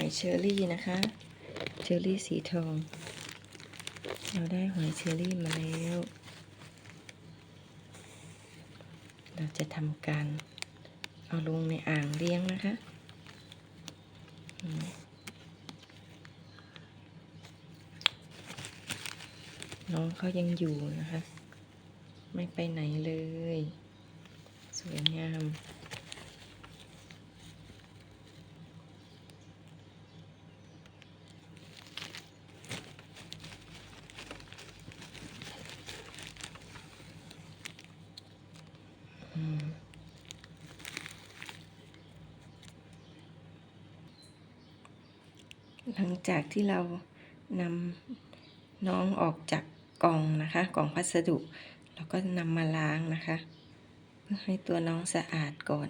อยเชอรี่นะคะ เชอรี่สีทอง เราได้หอยเชอรี่มาแล้ว เราจะทำการเอาลงในอ่างเลี้ยงนะคะน้องเขายังอยู่นะคะ ไม่ไปไหนเลย สวยงาม หลังจากที่เรานำน้องออกจากกล่องนะคะ กล่องพัสดุ เราก็นำมาล้างนะคะ เพื่อให้ตัวน้องสะอาดก่อน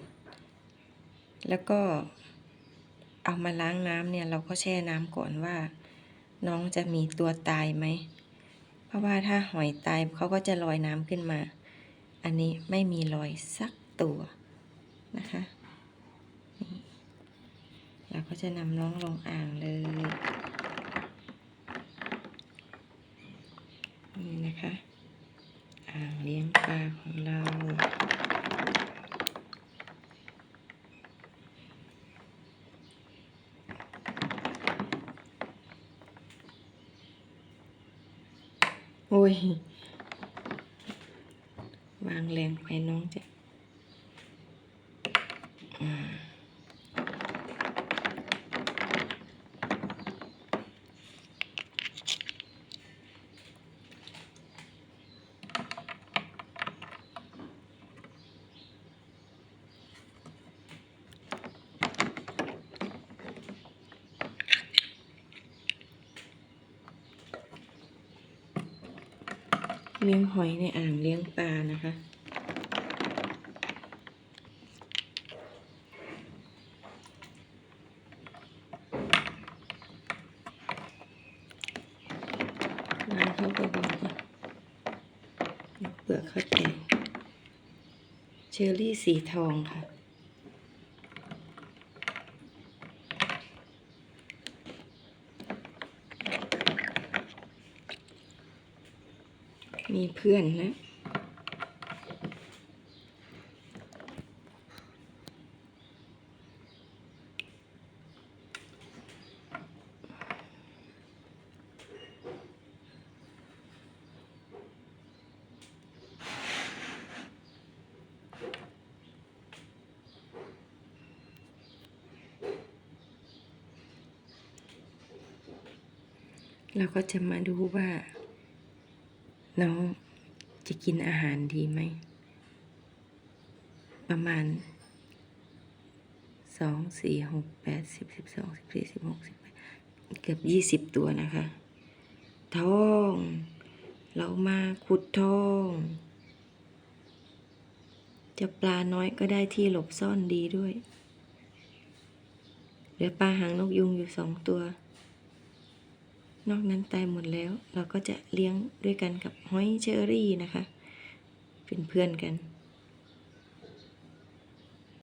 แล้วก็เอามาล้างน้ำเนี่ยเราก็แช่น้ำก่อนว่า น้องจะมีตัวตายไหม เพราะว่าถ้าหอยตายเขาก็จะลอยน้ำขึ้นมา อันนี้ไม่มีรอยสักตัวนะคะนี่เราก็จะนำน้องลงอ่างเลยนี่นะคะ อ่างเลี้ยงปลาของเราโอ้ย วางแรงไปน้องจะอ่า เลี้ยงหอยในอ่างเลี้ยงปลานะคะล้างเขาเบาๆก่อนเปลือกเขาแตกเชอร์รี่สีทองค่ะ มีเพื่อนแล้วเราก็จะมาดูว่า น้องจะกินอาหารดีไหม ประมาณสองสี่หกแปดสิบสิบสองสิบสี่สิบหกสิบแปดเกือบยี่สิบตัวนะคะท้อง เรามาขุดท้องจะปลาน้อยก็ได้ที่หลบซ่อนดีด้วยเหลือปลาหางนกยุงอยู่สองตัว นอกนั้นตายหมดแล้ว เราก็จะเลี้ยงด้วยกันกับหอยเชอรี่นะคะ เป็นเพื่อนกัน